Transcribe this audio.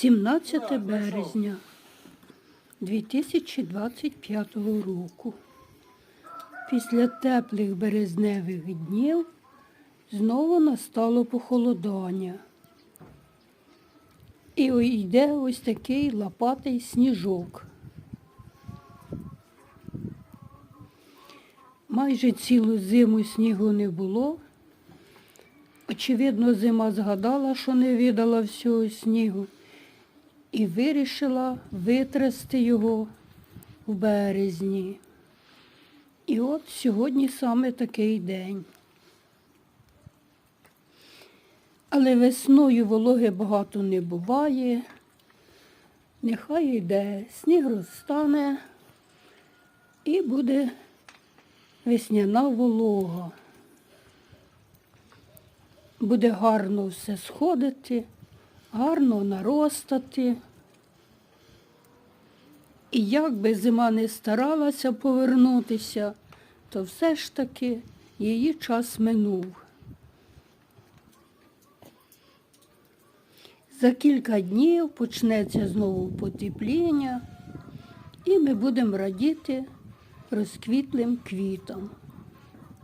17 березня 2025 року. Після теплих березневих днів знову настало похолодання. І йде ось такий лопатий сніжок. Майже цілу зиму снігу не було. Очевидно, зима згадала, що не видала всього снігу, і вирішила витрясти його в березні. І от сьогодні саме такий день. Але весною вологи багато не буває. Нехай йде, сніг розтане і буде весняна волога. Буде гарно все сходити, гарно наростати. І як би зима не старалася повернутися, то все ж таки її час минув. За кілька днів почнеться знову потепління, і ми будемо радіти розквітлим квітам.